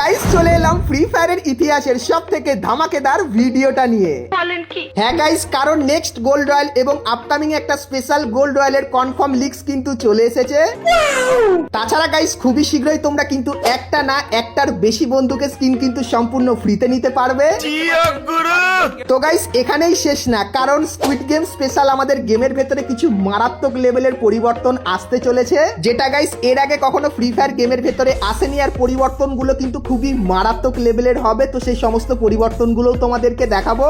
Guys চলে এলাম free ফায়ারের ইতিহাসের সব থেকে ধামাকেদার ভিডিওটা নিয়ে। বলেন কি? হ্যাঁ গাইস কারণ নেক্সট গোল্ড রয়্যাল এবং আপকামিং একটা স্পেশাল গোল্ড রয়্যালের কনফার্ম লিক্স কিন্তু চলে এসেছে। তাছাড়া গাইস খুবই শীঘ্রই তোমরা কিন্তু একটা না একটার বেশি বন্দুকের স্কিন কিন্তু সম্পূর্ণ ফ্রিতে নিতে পারবে। তো গাইস এখানেই শেষ না কারণ স্কুইড গেম স্পেশাল আমাদের গেমের ভেতরে কিছু মারাত্মক লেভেলের পরিবর্তন আসতে চলেছে। যেটা গাইস এর আগে কখনো ফ্রি ফায়ার গেমের ভেতরে আসেনি আর পরিবর্তনগুলো কিন্তু খুবই মারাত্মক লেভেলের হবে তো সেই সমস্ত পরিবর্তনগুলোও তোমাদেরকে দেখাবো।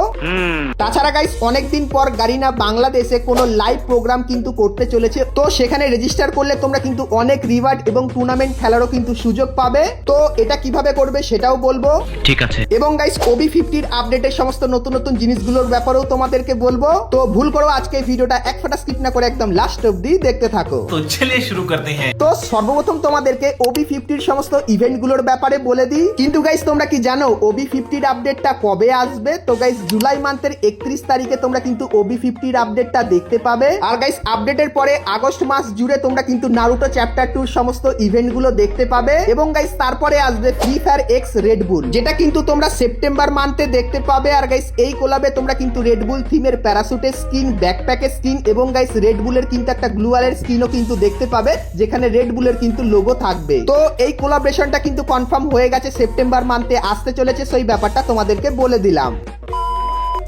তাছাড়া গাইস অনেকদিন পর গারিনা বাংলাদেশে কোনো লাইভ প্রোগ্রাম কিন্তু করতে চলেছে তো সেখানে রেজিস্টার করলে তোমরা কিন্তু অনেক রিওয়ার্ড এবং টুর্নামেন্ট খেলারও কিন্তু সুযোগ পাবে। তো এটা কীভাবে করবে সেটাও বলব। ঠিক আছে। এবং গাইস ওবি ফিফটির আপডেটের সমস্ত নতুন নতুন জিনিসগুলোর ব্যাপারেও তোমাদেরকে বলব। তো ভুল করো আজকে ভিডিওটা এক ফাটা স্কিপ না করে একদম লাস্ট অবধি দেখতে থাকো। তো চলিয়ে শুরু করতে হ্যাঁ। তো সর্বপ্রথম তোমাদেরকে ওবি ফিফটির সমস্ত ইভেন্টগুলোর ব্যাপারে বলে দিই। কিন্তু গাইস তোমরা কি জানো ওবি ফিফটির আপডেটটা কবে আসবে? তো গাইস জুলাই মান্থের একত্রিশ তারিখে তোমরা কিন্তু ওবি ফিফটির আপডেটটা দেখতে পাবে। আর গাইস আপডেটের পরে আগস্ট মাস জুড়ে তোমরা কিন্তু নারুটো চ্যাপ্টার টুর সমস্ত ইভেন্টগুলো দেখতে পাবে। এবং গাইস তারপরে আসবে ফ্রি ফায়ার এক্স রেডবুল যেটা কিন্তু তোমরা সেপ্টেম্বর মান্থে দেখতে পাবে। আর গাইস এই কোলাবে তোমরা কিন্তু রেডবুল থিমের প্যারাসুটের স্কিন ব্যাকপ্যাকের স্কিন এবং গাইস রেডবুলের কিন্তু একটা গ্লুয়ালের স্কিনও কিন্তু দেখতে পাবে, যেখানে রেডবুলের কিন্তু লোগো থাকবে। তো এই কোলাবরেশনটা কিন্তু কনফার্ম হয়ে গেছে সেপ্টেম্বর মান্থে আসতে চলেছে সেই ব্যাপারটা তোমাদেরকে বলে দিলাম।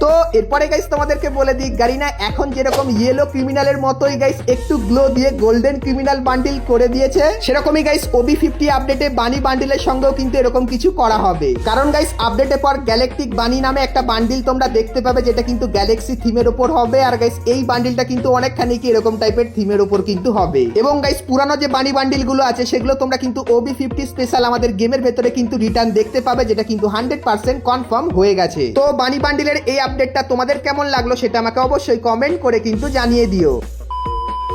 তো এরপরে গাইস তোমাদেরকে বলে দিই গারিনা এখন যেরকম ইয়েলো ক্রিমিনালের মতোই গাইস একটু গ্লো দিয়ে গোল্ডেন ক্রিমিনাল বান্ডিল করে দিয়েছে। সেরকমই গাইস ওবি ফিফটি আপডেটে বানি বান্ডিলের সঙ্গেও কিন্তু এরকম কিছু করা হবে। কারণ গাইস আপডেটের পর গ্যালাকটিক বানি নামে একটা বান্ডিল তোমরা দেখতে পাবে যেটা কিন্তু গ্যালেক্সি থিমের উপর হবে। আর গাইস এই বান্ডিলটা কিন্তু অনেকখানি কি এরকম টাইপের থিমের উপর কিন্তু হবে। এবং গাইস পুরানো যে বানি বান্ডিলগুলো আছে, সেগুলো তোমরা কিন্তু ওবি ফিফটি স্পেশাল আমাদের গেমের ভেতরে কিন্তু রিটার্ন দেখতে পাবে, যেটা কিন্তু হান্ড্রেড পার্সেন্ট কনফার্ম হয়ে গেছে। তো বানি বান্ডিলের এই আপডেটটা তোমাদের কেমন লাগল সেটা আমাকে অবশ্যই কমেন্ট করে কিন্তু জানিয়ে দিও।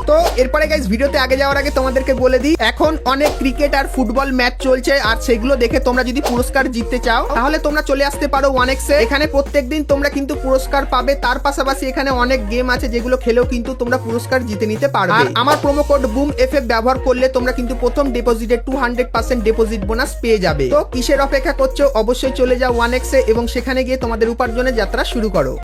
তো এরপরে গাইজ ভিডিওতে আগে যাওয়ার আগে তোমাদেরকে বলে দিই, এখন অনেক ক্রিকেট আর ফুটবল ম্যাচ চলছে, আর সেগুলো দেখে তোমরা যদি পুরস্কার জিততে চাও, তাহলে তোমরা চলে আসতে পারো ওয়ান এক্সে এখানে প্রত্যেকদিন তোমরা কিন্তু পুরস্কার পাবে, তার পাশাপাশি এখানে অনেক গেম আছে যেগুলো খেলেও কিন্তু তোমরা পুরস্কার জিতে নিতে পারবে। আর আমার প্রোমো কোড বুম এফ ব্যবহার করলে তোমরা কিন্তু প্রথম ডিপোজিটে two hundred percent deposit bonus পেয়ে যাবে। তো কিসের অপেক্ষা করছ? অবশ্যই চলে যাও ওয়ান এক্সে এবং সেখানে গিয়ে তোমাদের উপার্জনের যাত্রা শুরু করো।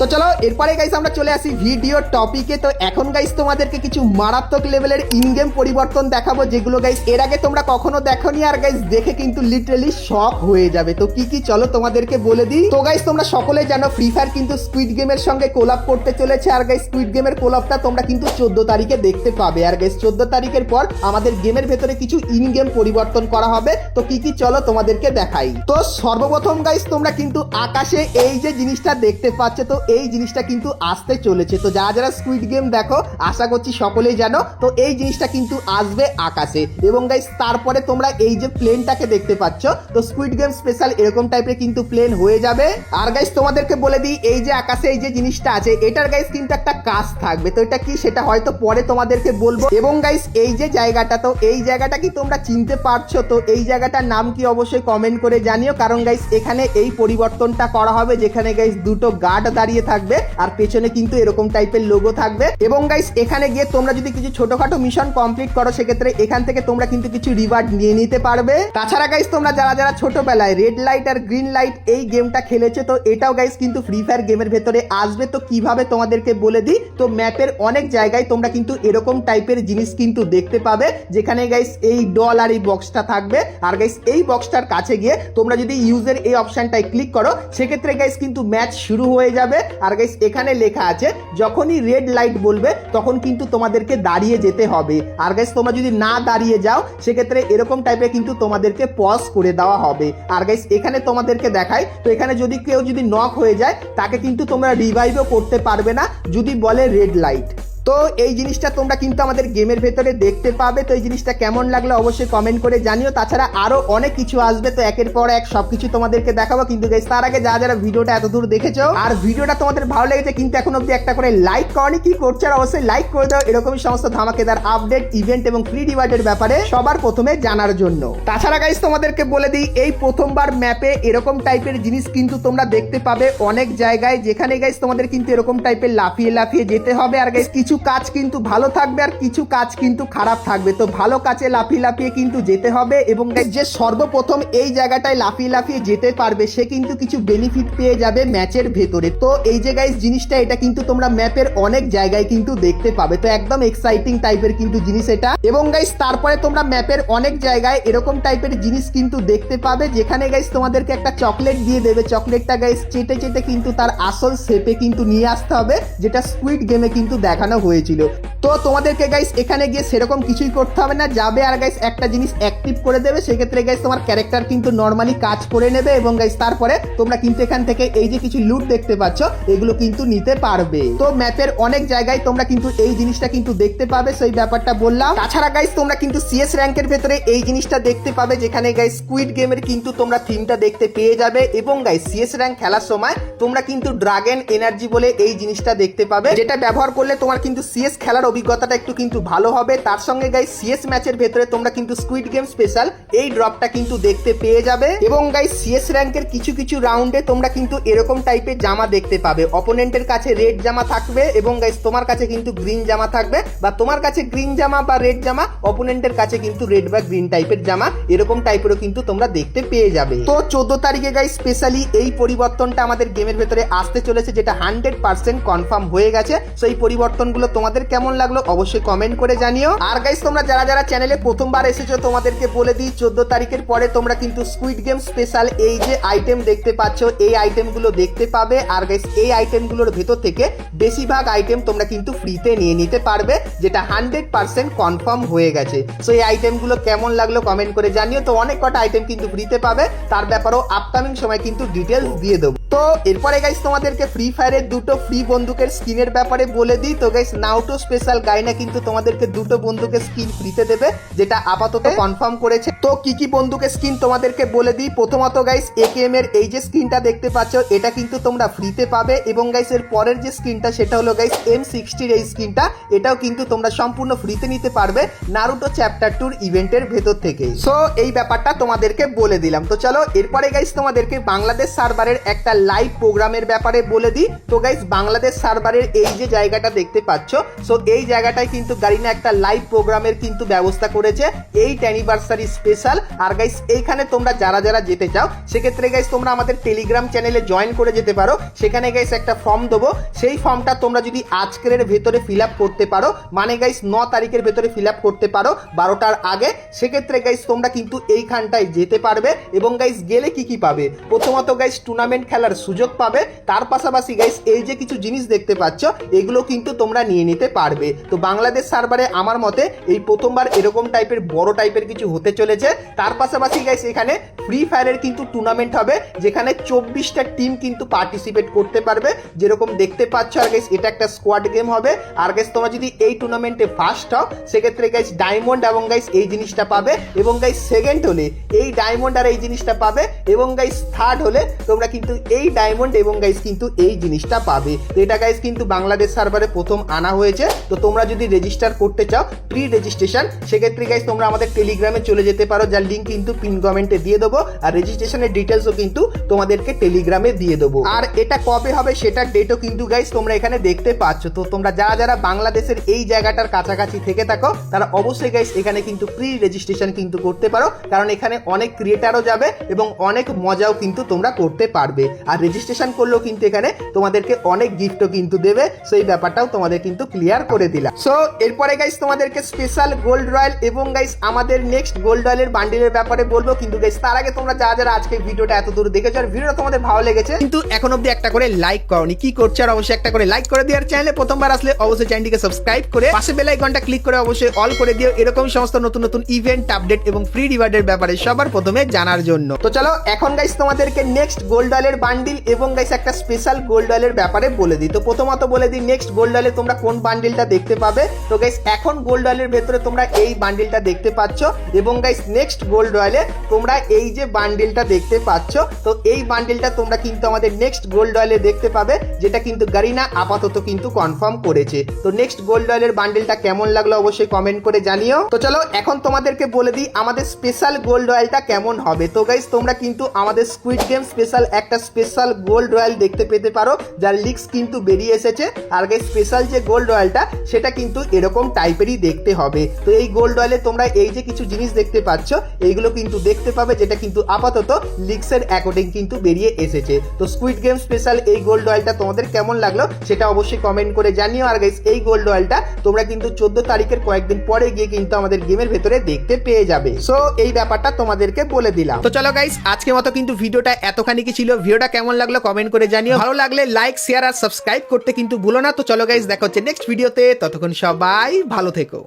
তো চলো, এরপরে গাইস আমরা চলে আসি ভিডিও টপিকে তো এখন গাইস তোমাদেরকে কিছু মারাত্মক লেভেলের ইন গেম পরিবর্তন দেখাবো, যেগুলো গাইস এর আগে তোমরা কখনো দেখোনি আর গাইস দেখে কিন্তু লিটারালি শক হয়ে যাবে। তো কি কি চলো তোমাদেরকে বলে দিই। তো গাইস তোমরা সকলে জানো ফ্রি ফায়ার কিন্তু স্কুইড গেমের সঙ্গে কোলাপ করতে চলেছে। আর গাইস স্কুইড গেমের কোলাপটা তোমরা কিন্তু চোদ্দ তারিখে দেখতে পাবে। আর গাইস চোদ্দ তারিখের পর আমাদের গেমের ভেতরে কিছু ইন গেম পরিবর্তন করা হবে। তো কি কি চলো তোমাদেরকে দেখাই। তো সর্বপ্রথম গাইস তোমরা কিন্তু আকাশে এই যে জিনিসটা দেখতে পাচ্ছ, তো এই জিনিসটা কিন্তু আসতে চলেছে। তো যারা যারা স্কুইড গেম দেখো, আশা করছি সকলেই জানো, তো এই জিনিসটা কিন্তু আসবে আকাশে। এবং গাইস তারপরে তোমরা এই যে প্লেনটাকে দেখতে পাচ্ছ, তো স্কুইড গেম স্পেশাল এরকম টাইপের কিন্তু প্লেন হয়ে যাবে। আর গাইস তোমাদেরকে বলে দিই, এই যে আকাশে এই যে জিনিসটা আছে, এটার গাইস কিন্তু একটা কাজ থাকবে। তো এটা কি, সেটা হয়তো পরে তোমাদেরকে বলব। এবং গাইস এই যে জায়গাটা, তো এই জায়গাটা কি তোমরা চিনতে পারছ? তো এই জায়গাটার নাম কি অবশ্যই কমেন্ট করে জানিও। কারণ গাইস এখানে এই পরিবর্তনটা করা হবে, যেখানে গাইস দুটো গার্ড দাঁড়িয়ে থাকবে, আর পেছনে কিন্তু এরকম টাইপের লোগো থাকবে। এবং গাইস এখানে গিয়ে তোমরা যদি কিছু ছোটখাটো মিশন কমপ্লিট করো, সেক্ষেত্রে এখান থেকে তোমরা কিন্তু কিছু রিওয়ার্ড নিয়ে নিতে পারবে। তাছাড়া গাইস তোমরা যারা যারা ছোটবেলায় রেড লাইট আর গ্রিন লাইট এই গেমটা খেলেছে, তো এটাও গাইস কিন্তু ফ্রি ফায়ার গেমের ভেতরে আসবে। তো কীভাবে তোমাদেরকে বলে দিই, তো ম্যাপের অনেক জায়গায় তোমরা কিন্তু এরকম টাইপের জিনিস কিন্তু দেখতে পাবে, যেখানে গাইস এই ডল আর এই বক্সটা থাকবে। আর গাইস এই বক্সটার কাছে গিয়ে তোমরা যদি ইউজের এই অপশনটায় ক্লিক করো, সেক্ষেত্রে গাইস কিন্তু ম্যাচ শুরু হয়ে যাবে। আর গাইস এখানে লেখা আছে, যখনই রেড লাইট বলবে, তখন কিন্তু তোমাদেরকে দাঁড়িয়ে যেতে হবে। আর গাইস তোমরা যদি না দাঁড়িয়ে যাও, সেক্ষেত্রে এরকম টাইপের কিন্তু তোমাদেরকে পজ করে দেওয়া হবে। আর গাইস এখানে তোমাদেরকে দেখাই, তো এখানে যদি কেউ যদি নক হয়ে যায়, তাকে কিন্তু তোমরা রিভাইভও করতে পারবে না, যদি বলে রেড লাইট তো এই জিনিসটা তোমরা কিন্তু আমাদের গেমের ভেতরে দেখতে পাবে। তো এই জিনিসটা কেমন লাগল অবশ্যই কমেন্ট করে জানিও। তাছাড়া আরও অনেক কিছু আসবে তো একের পর এক সবকিছু তোমাদেরকে দেখাবো। কিন্তু guys, তার আগে যা যারা ভিডিওটা এত দূর দেখেছ আর ভিডিওটা তোমাদের ভালো লেগেছে কিন্তু এখন অব্দি একটা করে লাইক করনি কি করছ আর অবশ্যই লাইক করে দাও। এরকমই সমস্ত ধামাকেদার আপডেট ইভেন্ট এবং ফ্রি রিওয়ার্ডের ব্যাপারে সবার প্রথমে জানার জন্য। তাছাড়া গাইস তোমাদেরকে বলে দিই এই প্রথমবার ম্যাপে এরকম টাইপের জিনিস কিন্তু তোমরা দেখতে পাবে অনেক জায়গায় যেখানে গাইস তোমাদের কিন্তু এরকম টাইপের লাফিয়ে লাফিয়ে যেতে হবে। আর গাইস কিছু কাজ কিন্তু ভালো থাকবে আর কিছু কাজ কিন্তু খারাপ থাকবে। তো ভালো কাজে লাফিয়ে লাফিয়ে কিন্তু যেতে হবে এবং যে সর্বপ্রথম এই জায়গাটায় লাফিয়ে লাফিয়ে যেতে পারবে, সে কিন্তু কিছু বেনিফিট পেয়ে যাবে ম্যাচের ভেতরে। তো এই যে গাইস জিনিসটা, এটা কিন্তু তোমরা ম্যাপের অনেক জায়গায় কিন্তু দেখতে পাবে। তো একদম এক্সাইটিং টাইপের কিন্তু জিনিস এটা। এবং গাইস তারপরে তোমরা ম্যাপের অনেক জায়গায় এরকম টাইপের জিনিস কিন্তু দেখতে পাবে, যেখানে গাইস তোমাদেরকে একটা চকলেট দিয়ে দেবে। চকলেটটা গাইস চেটে চেটে কিন্তু তার আসল শেপে কিন্তু নিয়ে আসতে হবে, যেটা স্কুইড গেমে কিন্তু দেখানো হয়েছিল। তো তোমাদেরকে গাইস এখানে গিয়ে সেরকম কিছুই করতে হবে না। যাবে আর গাইস একটা জিনিস অ্যাক্টিভ করে দেবে। সেক্ষেত্রে গাইস তোমার ক্যারেক্টার কিন্তু নর্মালি কাজ করে নেবে এবং গাইস তারপরে তোমরা কিন্তু এখান থেকে এই যে কিছু লুট দেখতে পাচ্ছ, এগুলো কিন্তু নিতে পারবে। তো ম্যাপের অনেক জায়গায় তোমরা কিন্তু এই জিনিসটা কিন্তু দেখতে পাবে, সেই ব্যাপারটা বললাম। তাছাড়া গাইস তোমরা কিন্তু সিএস র্যাঙ্কের ভেতরে এই জিনিসটা দেখতে পাবে, যেখানে গাইস স্কুইড গেমের কিন্তু তোমরা থিমটা দেখতে পেয়ে যাবে এবং গাইস সিএস র্যাঙ্ক খেলার সময় তোমরা কিন্তু ড্রাগন এনার্জি বলে এই জিনিসটা দেখতে পাবে, যেটা ব্যবহার করলে তোমার কিন্তু সিএস খেলার অভিজ্ঞতাটা একটু কিন্তু ভালো হবে। তার সঙ্গে গাইস সিএস ম্যাচের ভেতরে তোমরা কিন্তু স্কুইড গেম স্পেশাল এই ড্রপটা কিন্তু দেখতে পেয়ে যাবে। এবং গাইস সিএস র্যাঙ্কের কিছু কিছু রাউন্ডে তোমরা কিন্তু এরকম টাইপের জামা দেখতে পাবে। অপোনেন্টের কাছে রেড জামা থাকবে এবং গাইস তোমার কাছে কিন্তু গ্রিন জামা থাকবে বা তোমার কাছে গ্রিন জামা বা রেড জামা অপোনেন্টের কাছে কিন্তু রেড বা গ্রিন টাইপের জামা, এরকম টাইপেরও কিন্তু তোমরা দেখতে পেয়ে যাবে। তো চোদ্দ তারিখে গাইস স্পেশালি এই পরিবর্তনটা আমাদের গেমের ভেতরে আসতে চলেছে, যেটা হান্ড্রেড পার্সেন্ট কনফার্ম হয়ে গেছে। তো এই পরিবর্তনগুলো তোমাদের কেমন লাগল অবশ্যই কমেন্ট করে জানিও। আর গাইস তোমরা যারা যারা চ্যানেলে প্রথমবার এসেছ, তোমাদেরকে বলে দিই, চোদ্দ তারিখের পরে তোমরা কিন্তু স্কুইড গেম স্পেশাল এই যে আইটেম দেখতে পাচ্ছ, এই আইটেমগুলো দেখতে পাবে। আর গাইস এই আইটেমগুলোর ভেতর থেকে বেশিরভাগ আইটেম তোমরা কিন্তু ফ্রিতে নিয়ে নিতে পারবে, যেটা হান্ড্রেড পার্সেন্ট কনফার্ম হয়ে গেছে। সো এই আইটেমগুলো কেমন লাগল কমেন্ট করে জানিও। তো অনেক কটা আইটেম কিন্তু ফ্রিতে পাবে। তার ব্যাপারেও আপকামিং সময় কিন্তু ডিটেলস দিয়ে দেবো। তো এরপরে গাইস তোমাদেরকে ফ্রি ফায়ারের দুটো ফ্রি বন্দুকের স্কিনের ব্যাপারে বলে দিই। তো গাইস নাউটো স্পেশাল গাইনা কিন্তু তোমাদেরকে দুটো বন্দুকের স্কিন ফ্রিতে দেবে যেটা আপাতত কনফার্ম করেছে। তো কি কি বন্দুকের স্কিন তোমাদেরকে বলে দিই? প্রথমত গাইস একেএম এর এই যে স্কিনটা দেখতে পাচ্ছ এটা কিন্তু তোমরা ফ্রিতে পাবে এবং গাইস এর পরের যে স্কিনটা সেটা হলো গাইস এম সিক্সটির এই স্কিনটা এটাও কিন্তু তোমরা সম্পূর্ণ ফ্রিতে নিতে পারবে নারুটো চ্যাপ্টার টুর ইভেন্টের ভেতর থেকে। সো এই ব্যাপারটা তোমাদেরকে বলে দিলাম। তো চলো এরপরে গাইস তোমাদেরকে বাংলাদেশ সার্ভারের একটা লাইভ প্রোগ্রামের ব্যাপারে বলে দিই। তো গাইস বাংলাদেশ সার্ভারের এই যে জায়গাটা দেখতে পাচ্ছ সো এই জায়গাটায় কিন্তু গারিনা একটা লাইভ প্রোগ্রামের কিন্তু ব্যবস্থা করেছে। এইট অ্যানিভার্সারি স্পেশাল আর গাইস এইখানে তোমরা যারা যারা যেতে চাও, সেক্ষেত্রে গাইস তোমরা আমাদের টেলিগ্রাম চ্যানেলে জয়েন করে যেতে পারো। সেখানে গাইস একটা ফর্ম দেবো। সেই ফর্মটা তোমরা যদি আজকের ভেতরে ফিল আপ করতে পারো মানে গাইস ন তারিখের ভেতরে ফিল আপ করতে পারো, বারোটার আগে, সেক্ষেত্রে গাইস তোমরা কিন্তু এইখানটায় যেতে পারবে এবং গাইস গেলে কি কি পাবে? প্রথমত গাইস টুর্নামেন্ট খেলার সুযোগ পাবে। তার পাশাপাশি গাইস এই যে কিছু জিনিস দেখতে পাচ্ছ, এগুলো কিন্তু তোমরা নিয়ে নিতে পারবে। তো বাংলাদেশ সার্ভারে আমার মতে, এই প্রথমবার এরকম টাইপের বড় টাইপের কিছু হতে চলেছে। তার পাশাপাশি গাইস এখানে ফ্রি ফায়ারের কিন্তু টুর্নামেন্ট হবে, যেখানে চব্বিশটা টিম কিন্তু পার্টিসিপেট করতে পারবে। যেরকম দেখতে পাচ্ছ, আর গাইস এটা একটা স্কোয়াড গেম হবে। আর গাইস তোমরা যদি এই টুর্নামেন্টে ফার্স্ট হও, সেক্ষেত্রে গাইস ডায়মন্ড এবং গাইস এই জিনিসটা পাবে। এবং গাইস সেকেন্ড হলে এই ডায়মন্ড আর এই জিনিসটা পাবে। এবং গাইস থার্ড হলে তোমরা কিন্তু এই ডায়মন্ড এবং গাইস কিন্তু এই জিনিসটা পাবে। তো এটা গাইস কিন্তু বাংলাদেশ সার্ভারে প্রথম আনা হয়েছে। তো তোমরা যদি রেজিস্টার করতে চাও প্রি রেজিস্ট্রেশন সেক্ষেত্রে গাইস তোমরা আমাদের টেলিগ্রামে চলে যেতে পারো, যার লিঙ্ক কিন্তু পিন কমেন্টে দিয়ে দেবো। আর রেজিস্ট্রেশনের ডিটেলসও কিন্তু তোমাদেরকে টেলিগ্রামে দিয়ে দেবো। আর এটা কবে হবে সেটার ডেটও কিন্তু গাইস তোমরা এখানে দেখতে পাচ্ছ। তো তোমরা যারা যারা বাংলাদেশের এই জায়গাটার কাছাকাছি থেকে থাকো, তারা অবশ্যই গাইস এখানে কিন্তু প্রি রেজিস্ট্রেশন কিন্তু করতে পারো। কারণ এখানে অনেক ক্রিয়েটারও যাবে এবং অনেক মজাও কিন্তু তোমরা করতে পারবে। আর রেজিস্ট্রেশন করলেও কিন্তু এখানে তোমাদেরকে অনেক গিফটও কিন্তু দেবে। সেই ব্যাপারটাও তোমাদের কিন্তু ক্লিয়ার করে দিলাম। সো এরপরে গাইস তোমাদেরকে স্পেশাল গোল্ড রয়্যাল এবং গাইস আমাদের নেক্সট গোল্ড রয়্যালের বান্ডিলের ব্যাপারে বলব। কিন্তু গাইস তার আগে তোমরা যারা যারা আজকে ভিডিওটা এত দূর দেখেছ আর ভিডিওটা তোমাদের ভালো লেগেছে, কিন্তু এখন অব্দি একটা করে লাইক করনি। কি করছ? আর অবশ্যই একটা করে লাইক করে দিও। আর চ্যানেলে প্রথমবার আসলে অবশ্যই চ্যানেলটিকে সাবস্ক্রাইব করে পাশে বেল আইকনটা ক্লিক করে অবশ্যই অল করে দিও। এরকম সমস্ত নতুন নতুন ইভেন্ট আপডেট এবং ফ্রি রিওয়ার্ডের ব্যাপারে সবার প্রথমে জানার জন্য। তো চলো, এখন গাইস তোমাদেরকে নেক্সট গোল্ড রয়্যালের বান্ডিল এবং গাইস একটা স্পেশাল গোল্ড রয়্যালের ব্যাপারে বলে দিই। তো প্রথমত বলে দিই নেক্সট গোল্ড রয়্যালে তোমরা কোন বান্ডিলটা দেখতে পাবে? তো গাইস এখন গোল্ড রয়্যালের ভেতরে তোমরা এই বান্ডিলটা দেখতে পাচ্ছ এবং গাইস নেক্সট গোল্ড রয়্যালে তোমরা এই যে বান্ডিলটা দেখতে পাচ্ছ, তো এই বান্ডিলটা তোমরা কিন্তু আমাদের নেক্সট গোল্ড রয়্যালে দেখতে পাবে, যেটা কিন্তু গারিনা আপাতত কিন্তু কনফার্ম করেছে। তো নেক্সট গোল্ড রয়্যালের বান্ডিলটা কেমন লাগল অবশ্যই কমেন্ট করে জানিও। তো চলো, এখন তোমাদেরকে বলে দিই, আমাদের স্পেশাল গোল্ড রয়্যালটা কেমন হবে? তো গাইস তোমরা কিন্তু আমাদের স্কুইড গেম স্পেশাল একটা স্পেশাল গোল্ড রয়্যাল দেখতে পেতে পারো, যার লিক্স কিন্তু বেরিয়ে এসেছে। আর স্পেশাল যে গোল্ড রয়্যালটা সেটা কিন্তু এরকম টাইপেরই দেখতে হবে। তো এই গোল্ড রয়্যালে তোমরা এই যে কিছু জিনিস দেখতে পাচ্ছ, এইগুলো কিন্তু দেখতে পাবে, যেটা কিন্তু আপাতত লিক্সের অ্যাকর্ডিং কিন্তু বেরিয়ে এসেছে। তো স্কুইড গেম স্পেশাল এই গোল্ড রয়্যালটা তোমাদের কেমন লাগল, সেটা অবশ্যই কমেন্ট করে জানিও। আর গাইস এই গোল্ড রয়্যালটা তোমরা কিন্তু চোদ্দ তারিখের কয়েকদিন পরে গিয়ে কিন্তু আমাদের গেমের ভেতরে দেখতে পেয়ে যাবে। সো এই ব্যাপারটা তোমাদেরকে বলে দিলাম। তো চলো গাইস আজকে মতো কিন্তু ভিডিওটা এতখানি কি ছিল? ভিডিওটা কেমন লাগল কমেন্ট করে জানিও। ভালো লাগলে লাইক শেয়ার আর সাবস্ক্রাইব করতে কিন্তু ভুলো না। তো চলো গাইজ দেখা হচ্ছে নেক্সট ভিডিওতে ততক্ষণ সবাই ভালো থেকো।